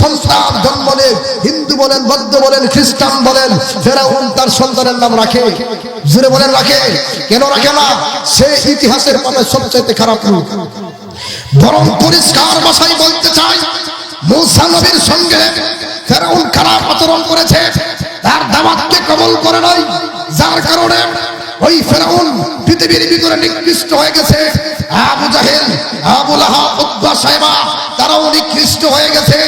সন্তান জন্ম নেয় হিন্দু বলেন, বৌদ্ধ বলেন, খ্রিস্টান বলেন, ফেরাউন তার সন্তানের নাম রাখে। জুড়ে বলেন, রাখে। কেন রাখে না? সে ইতিহাসের পাতায় সবচাইতে খারাপ লোক বরং পরিষ্কার ভাষায় বলতে চাই, মূসা নবীর সঙ্গে ফেরাউন খারাপ আচরণ করেছে। তার দাওয়াতকে কবল করে নাই। যার কারণে ওই ফেরাউন পৃথিবীর ভিতরে নিকৃষ্ট হয়ে গেছে। আবু জাহেল আবু লাহাব উদ্বা সাহেবা, তারাও নিকৃষ্ট হয়ে গেছে।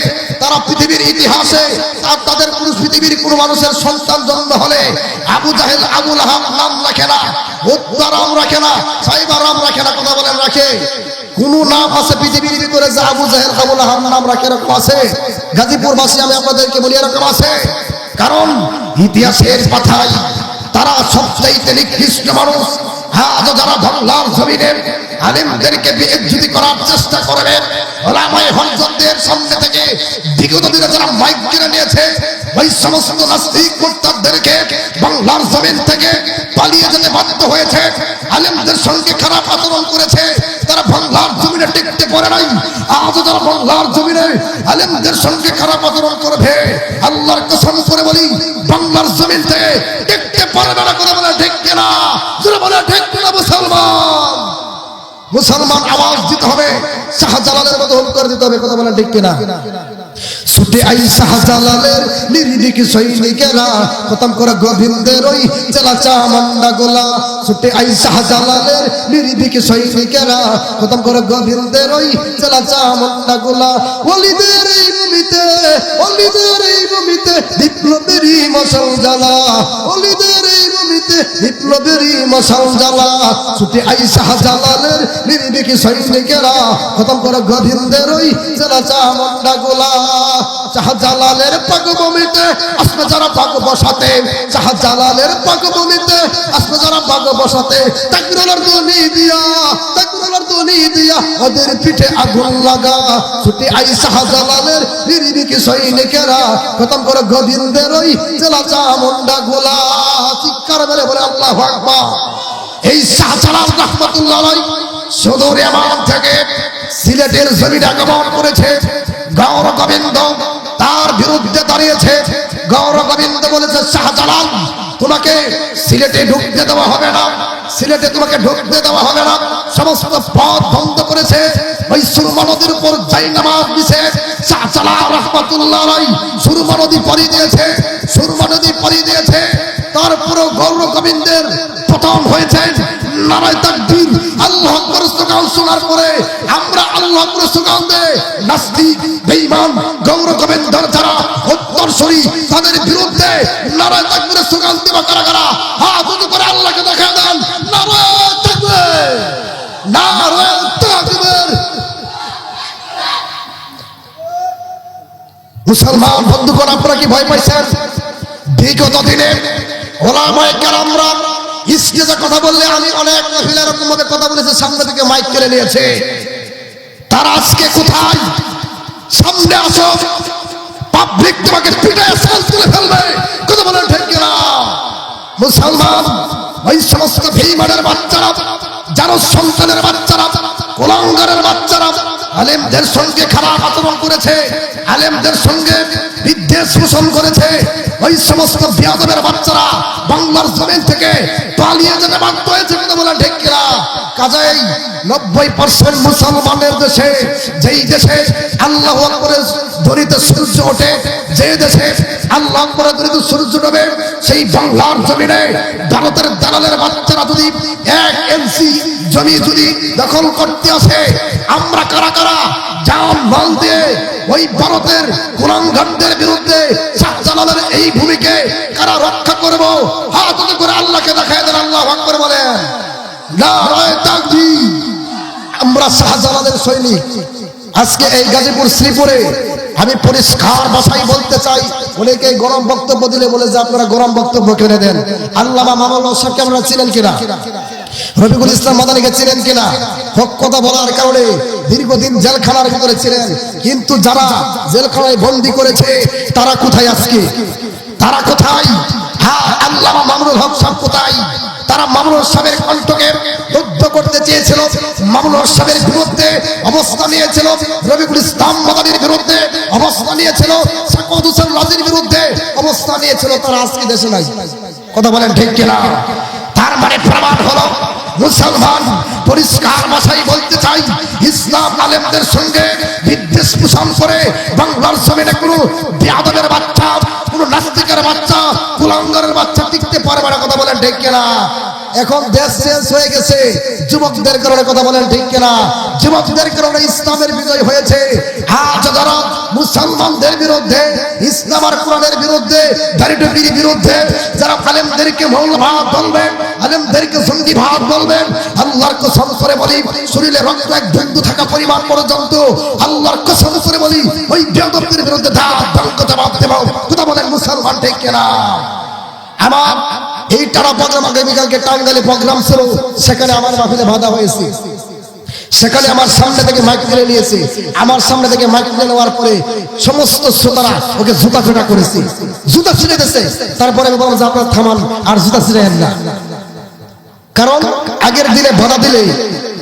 তারা পৃথিবীর ইতিহাসে আর তাদের পুরুষ পৃথিবীর কোন মানুষের সন্তান জন্ম হলে আবু জাহেল, আবুল লাহাব নাম রাখে না উদ্বা রাম রাখে না সাইবা রাম রাখে না, কথা বলেন রাখে। কোন নাম আছে পৃথিবীর ভিতরে যে আবু জাহেল আবু লাহাব নাম রাখে, এরকম আছে? গাজীপুর বাসী আমি আপনাদেরকে বলি, এরকম আছে। কারণ ইতিহাসের পাথায় তারা সবচাইতে নিকৃষ্ট মানুষ। আজ যারা বাংলার চেষ্টা করবে। সামনে থেকে বিগত নিয়েছে, ওই সমস্ত নাস্তিক জমিন থেকে পালিয়ে যেতে বাধ্য হয়েছে। আলেমদের সঙ্গে খারাপ আচরণ করেছে, তারা বাংলার জমিনে টিকতে পারে নাই। আজ যারা বাংলার জমিনে আলেমদের সঙ্গে খারাপ আচরণ করবে, আল্লাহর কসম করে বলি, বাংলার জমিন থেকে টিকতে পারবে না করে বলে ঠিক না। না মুসলমান। আওয়াজ দিতে হবে, শাহজালালের মতো হুম করে দিতে হবে, কথা বলে ঠিক কিনা? ছুটে আই শাহজালালের নির্দিক সৈনিকেরা, খতম করে গোবিন্দের ওই চেলা চামন্ডা গোলা। ছুটে আই শাহজালালের নির্দিক সৈনিকেরা, খতম করে গোবিন্দের ওই চেলা চামন্ডা গোলা। অলিদের এই ভূমিতে, অলিদের এই ভূমিতে বিপ্লবেরই জ্বালা। ভূমিতে বিপ্লবেরই মশাল জ্বালা, ছুটে আই শাহজালালের নির্দিক সৈনিকেরা, খতম করে গোবিন্দের ওই চেলা চামন্ডা গোলা। শাহজালালের পাকভূমিতে আসবে যারা পাক বসাতে, শাহজালালের পাকভূমিতে আসবে যারা পাক বসাতে তাকবিরের ধ্বনি দিয়া তাকবিরের ধ্বনি দিয়া ওদের পিঠে আগুন লাগা। ছুটি আই শাহজালালের নির্বিকি সৈনিকেরা খতম করে গোবিন্দের ওই চেলা চামুন্ডা গোলা। চিৎকার মেরে বলে আল্লাহ আকবার। এই শাহজালাল রহমতুল্লাহ সুদূর এমান থেকে সিলেটের জমিন আগমন করেছে গৌর গোবিন্দ। তার বিরুদ্ধে দাঁড়িয়েছে। গৌর গোবিন্দ বলেছে, শাহজালাল, তোমাকে সিলেটে ঢুকতে দেওয়া হবে না। সিলেটে তোমাকে ঢুকতে দেওয়া হবে না। সমস্ত পথ বন্ধ করেছে। ওই সুরমা নদীর উপর যাই নামাজ দিছে। শাহজালাল রহমতুল্লাহ সুরমা নদী পরি দিয়েছে। সুরমা নদী পরি দিয়েছে। তার পুরো গৌর গোবিন্দের পতন হয়েছে। নারায় তাকবীর আল্লাহ স্লোগান শোনার পরে আমরা আল্লাহ স্লোগান দে। নাস্তিক, বেঈমান, গৌর গোবিন্দর যারা উত্তরসূরি, তাদের বিরুদ্ধে নারায় তাকবীরের স্লোগান দিবা কারা কারা? হাত করে আল্লাহকে দেখা দেন। মুসলমান বন্ধুগণ, আপনারা কি ভয় পাইছেন? বিগত দিনে কথা বললে আমি অনেক মহিলা এরকম ভাবে কথা বলেছে, সামনে থেকে মাইক কেড়ে নিয়েছে। তারা আজকে কোথায়? সামনে আসো। পাবলিক তোমাকে ফেলবে। কথা বলেন ঠিক মুসলমান ওই সমস্ত ভীমানের বাচ্চারা, যারা সন্তানের বাচ্চারা, কোলাঙ্গারের বাচ্চারা, আলেমদের সঙ্গে খারাপ আচরণ করেছে, আলেমদের সঙ্গে বিদ্বেষ শোষণ করেছে ওই সমস্ত বিয়াদবের বাচ্চারা বাংলার জমিন থেকে পালিয়ে যেতে বাধ্য হয়েছে। কাজেই নব্বই পার্সেন্ট মুসলমানের দেশে, যেই দেশে আল্লাহ আকবরের সূর্য ওঠে, যে দেশে আল্লাহ আকবরের সূর্য ডোবে সেই বাংলার জমিনে ভারতের দালালের বাচ্চারা যদি এক এনসি জমি যদি দখল করতে আসে, আমরা কারা কারা? জাম মাল দিয়ে ওই ভারতের কুলাঙ্গানদের বিরুদ্ধে শাহজালালের এই ভূমিকে কারা রক্ষা করব হাত উঁচু করে আল্লাহকে দেখায় দেন আল্লাহ আকবর বলেন নারায়ে তাকবীর আমরা শাহজালালের সৈনিক। আজকে এই গাজীপুর শ্রীপুরে আমি পরিষ্কার ভাষায় বলতে চাই, অনেকে গরম বক্তব্য দিলে বলে যে আপনারা গরম বক্তব্য কেনে দেন আল্লামা মামুল সাহেবকে আপনারা ছিলেন কিনা? রফিকুল ইসলাম মাদানিকে ছিলেন কিনা? হক কথা বলার কারণে দীর্ঘদিন জেলখানার ভিতরে ছিলেন। কিন্তু যারা জেলখানায় বন্দি করেছে, তারা কোথায় আজকে? তারা কোথায়? হ্যাঁ আল্লামা মামুনুল হক সাহেব কোথায়? তারা মামুনুল সাহেবের কণ্ঠকে রুদ্ধ করতে চেয়েছিল। মামুনুল সাহেবের বিরুদ্ধে অবস্থা নিয়েছিল। রবিকুল ইসলাম মাদানির বিরুদ্ধে অবস্থা নিয়েছিল। সাকত হোসেন রাজির বিরুদ্ধে অবস্থা নিয়েছিল। তারা আজকে দেশে নাই। কথা বলেন ঠিক কিনা? তার মানে প্রমাণ হলো, মুসলমান পরিষ্কার ভাষায় বলতে চাই, ইসলাম আলেমদের সঙ্গে বিদ্বেষ পোষণ করে বাংলার জমিনে কোনো বেয়াদবের বাচ্চা, কোনো কুলাঙ্গারের বাচ্চা টিকতে পারবে না, কথা বলেন ঠিক কিনা? এখন দেশ শেষ হয়ে গেছে, যুবকদের কারণে কথা বলেন ঠিক কিনা? যুবকদের কারণে ইসলামের বিজয় হয়েছে। মুসলমানদের বিরুদ্ধে, ইসলাম আর কোরআনের বিরুদ্ধে দারিদ্রের বিরুদ্ধে, যারা আলেমদেরকে বলবেন, আলেমদেরকে সন্ধিভাব বলবেন, আল্লাহর কসম করে বলি, শরীরে রক্ত এক বিন্দু থাকা পরিমাণ পর্যন্ত, আল্লাহর কসম করে বলি, ওই বিরুদ্ধে জবাব দেব কথা বলেন মুসলমান ঠিক কিনা? আমার এই টানা প্রোগ্রাম আগামীকালকে টাঙ্গালে প্রোগ্রাম ছিল, সেখানে আমার মাহফিলে বাধা হয়েছে। সেখানে আমার সামনে থেকে মাইক তুলে নিয়েছে। আমার সামনে থেকে মাইক তুলে নেওয়ার পরে সমস্ত শ্রোতারা ওকে জুতা ফেটা করেছে। জুতা ছিঁড়ে দিয়েছে। তারপরে আমি বললাম যে আপনার থামান, আর জুতা ছিঁড়েন না। কারণ আগের দিনে বাধা দিলে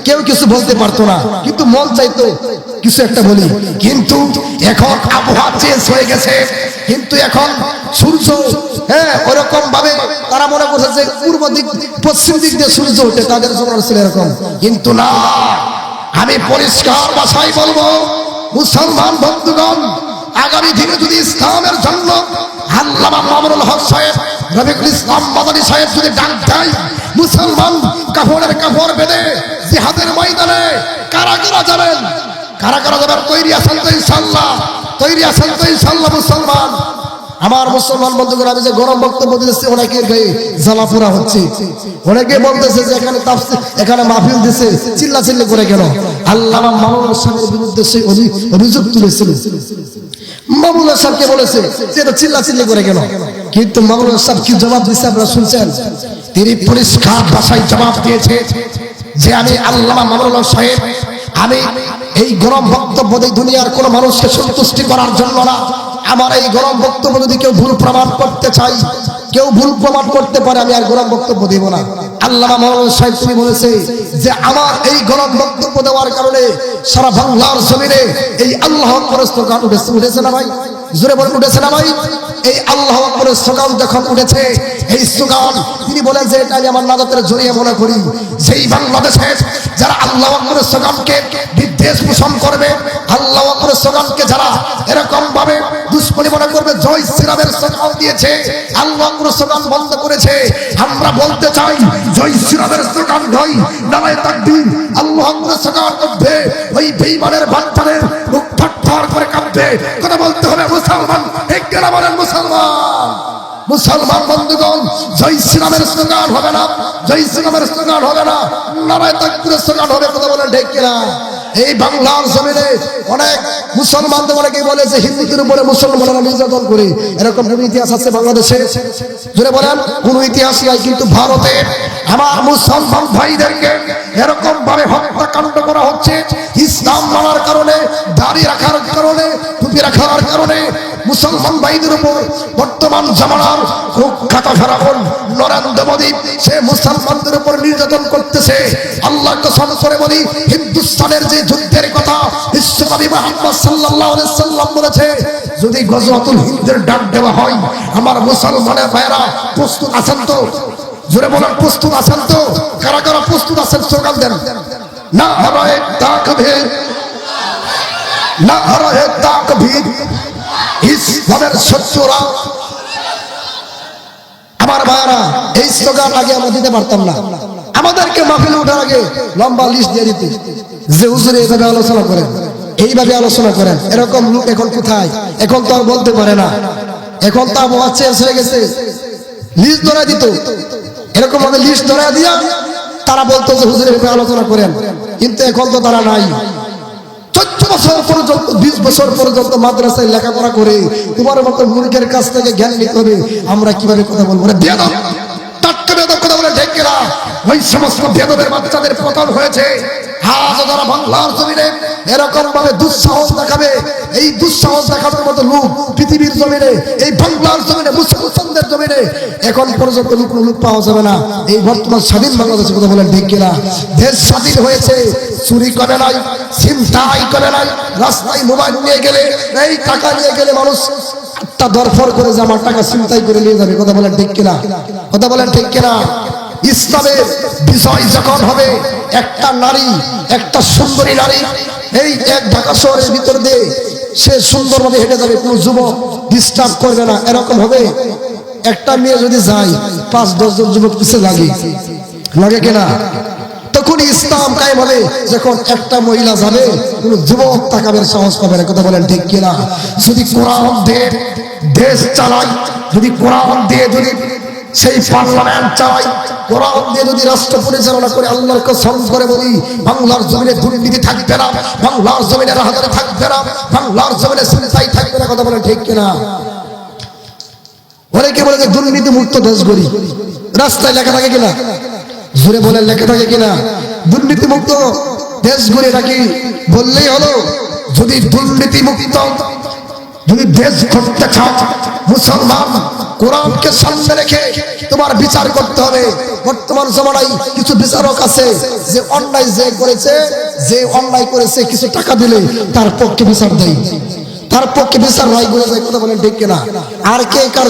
কেউ কিছু বলতে পারতো না। কিন্তু মন চাইতো কিছু একটা বলি। কিন্তু এখন আবহাওয়া চেঞ্জ হয়ে গেছে। কিন্তু এখন সূর্য হ্যাঁ ওরকম ভাবে তারা মনে করছে যে পূর্ব দিক, পশ্চিম দিক দিয়ে সূর্য ওঠে তাদের জন্য ছিল এরকম। কিন্তু না, আমি পরিষ্কার ভাষায় বলব, মুসলমান বন্ধুগণ, আগামী দিনে যদি ইসলামের জন্য আল্লামা ইসলাম মুসলমান কাপড় যাবেন কারা কারা যাবেন। তৈরি মুসলমান। আমার মুসলমান বন্ধুগণ, আমি যে গরম বক্তব্য দিতেছি অনেকের গায়ে জ্বালা পোড়া হচ্ছে। অনেকে বলতেছে যে এখানে এখানে মাহফিল দিছে চিল্লা চিল্লি করে কেন আল্লাহ মামুনুল সাহেবের বিরুদ্ধে সেই অভিযোগ তুলেছিল। মামুনুল সাহেবকে বলেছে যে এটা চিল্লা চিল্লি করে কেন কিন্তু মামুনুল সাহেব কি জবাব দিচ্ছে আপনারা শুনছেন? তিনি পরিষ্কার ভাষায় জবাব দিয়েছে যে আমি আল্লামা মামুনুল সাহেব, আমি এই গরম বক্তব্য দুনিয়ার কোন মানুষকে সন্তুষ্টি করার জন্য না আমার এই গরম বক্তব্য যদি কেউ ভুল প্রমাণ করতে চাই কেউ ভুল প্রমাণ করতে পারে, আমি আর গরম বক্তব্য দেব না। আল্লাহ সাহেব বলেছে যে, আমার এই গরম বক্তব্য দেওয়ার কারণে সারা বাংলার জমিনে এই আল্লাহ উঠেছে না ভাই? জোরে বলে উঠেছে না ভাই এই আল্লাহ আকবরের স্লোগান যখন উঠেছে, এই স্লোগান তিনি বলেন যে, এটা আমার নাজাতের জড়িয়ে মনে করি। সেই বাংলাদেশের যারা আল্লাহ আকবরের স্লোগানকে বিদ্বেষ পোষণ করবে, আল্লাহ আকবরের স্লোগানকে যারা এরকম ভাবে করবে, জয় দিয়েছে, আল্লাহ আকবরের বন্ধ করেছে। আমরা বলতে চাই, জয় শ্রীরামের স্লোগান নয় তাকবীর, আল্লাহ আকবরের ওই বেঈমানের বাচ্চাদের কাঁপবে কথা বলতে হবে মুসলমান। বলেন মুসলমান? মুসলমান বন্ধুগণ, জয় শ্রীরামের স্লোগান হবে না। জয় শ্রীরামের স্লোগান হবে না। নারায় তাকবীরের স্লোগান হবে কথা বলেন ঢেকেরা এই বাংলার জমিনে অনেক মুসলমানদের অনেকেই বলে যে হিন্দুদের উপরে মুসলমানরা নির্যাতন করে? এরকম কোন ইতিহাস আছে বাংলাদেশে? জুড়ে বলেন, কোন ইতিহাস নাই কিন্তু ভারতে আমার মুসলমান ভাইদেরকে এরকম ভাবে হত্যাকাণ্ড করা হচ্ছে। ইসলাম মানার কারণে, দাড়ি রাখার কারণে, টুপি রাখার কারণে মুসলমান ভাইদের উপর বর্তমান জামানার কুখ্যাত ফেরাউন নরেন্দ্র মোদী, সে মুসলমানদের উপর নির্যাতন করতেছে। আল্লাহ কসম করে বলি, হিন্দুস্তানের যে যুদ্ধের কথা বিশ্বকবি মোহাম্মদ সাল্লাল্লাহু আলাইহি সাল্লাম বলেছে, যদি গজওয়াতুল হিন্দের ডাক দেওয়া হয়, আমার মুসলমানের ভাইরা প্রস্তুত আছেন তো? জোরে বলেন, প্রস্তুত আছেন তো? কারা কারা প্রস্তুত আছেন স্লোগান দেন। না হরায় তাকবীর, না হরায় তাকবীর। ইসলামের শত্রুরা আমার ভাইরা এই স্লোগান আগে আমরা দিতে পারতাম না। আমাদেরকে মাহফিলে ওঠার আগে লম্বা লিস্ট দিয়ে দিতে। যে হুজুরে এইভাবে আলোচনা করেন এইভাবে আলোচনা করেন এরকম লোক এখন কোথায়? এখন তো আর বলতে পারে না। এখন তো আবহাওয়া চেঞ্জ হয়ে গেছে। লিস্ট ধরে দিত। এরকম ভাবে লিস্ট ধরে দিয়া তারা বলতো যে হুজুরে এইভাবে আলোচনা করেন। কিন্তু এখন তো তারা নাই। বছর পর্যন্ত, বিশ বছর পর্যন্ত মাদ্রাসায় লেখাপড়া করে, তোমার মতো কাছ থেকে জ্ঞান নিতে হবে, আমরা কীভাবে কথা বলব? দুঃসাহস দেখাবে। এই দুঃসাহস মতো পৃথিবীর এই এখন পর্যন্ত লুক লুক পাওয়া যাবে না। এই বর্তমান স্বাধীন বাংলাদেশের কথা বলেন ঠিক দেশ স্বাধীন হয়েছে। চুরি করে নাই চিন্তাই করে নাই, রাস্তায় মোবাইল নিয়ে গেলে, এই টাকা নিয়ে গেলে মানুষ তা দরফর করে যে আমার টাকা চিন্তাই করে নিয়ে যাবে। কথা বলেন ঠিক কিনা? কথা বলেন ঠিক কিনা? ইসলামের বিষয় যখন হবে, একটা নারী, একটা সুন্দরী নারী, এই এক ঢাকা শহরের ভিতর দিয়ে সে সুন্দরভাবে হেঁটে যাবে, কোনো যুবক ডিস্টার্ব করবে না। এরকম হবে, একটা মেয়ে যদি যায়, পাঁচ দশজন যুবক পিছিয়ে লাগে। লাগে কিনা? তখন ইসলাম কায়েম হবে, যখন একটা মহিলা যাবে কোন যুবক তাকাবের সাহস পাবে না, কথা বলেন ঠিক কিনা? যদি কোরআন দেশ চালাই যদি কোরআন দিয়ে যদি সেই পার্লামেন্ট চালাই কোরআন দিয়ে যদি রাষ্ট্র পরিচালনা করে করে বলি, বাংলার জমিনে দুর্নীতি থাকবে না, বাংলার জমিনে থাকবে না, বাংলার জমিনে থাকবে না, কথা বলেন ঠিক কিনা? অনেকে বলে যে দুর্নীতি মুক্ত দেশ গড়ি রাস্তায় লেখা থাকে কিনা? জুড়ে বলে লেখা থাকে কিনা? দুর্নীতি মুক্ত দেশ গড়ি নাকি বললেই হলো, যদি দুর্নীতি মুক্ত যদি দেশ করতে চাও, মুসলমান কোরআনকে সামনে রেখে তোমার বিচার করতে হবে। বর্তমান জমানায় কিছু বিচারক আছে, যে অন্যায় যে করেছে, যে অন্যায় করেছে, কিছু টাকা দিলে তার পক্ষে বিচার দেয়। তার পক্ষে বিচার যায় কথা বলেন ঠিক কিনা? আর কে কার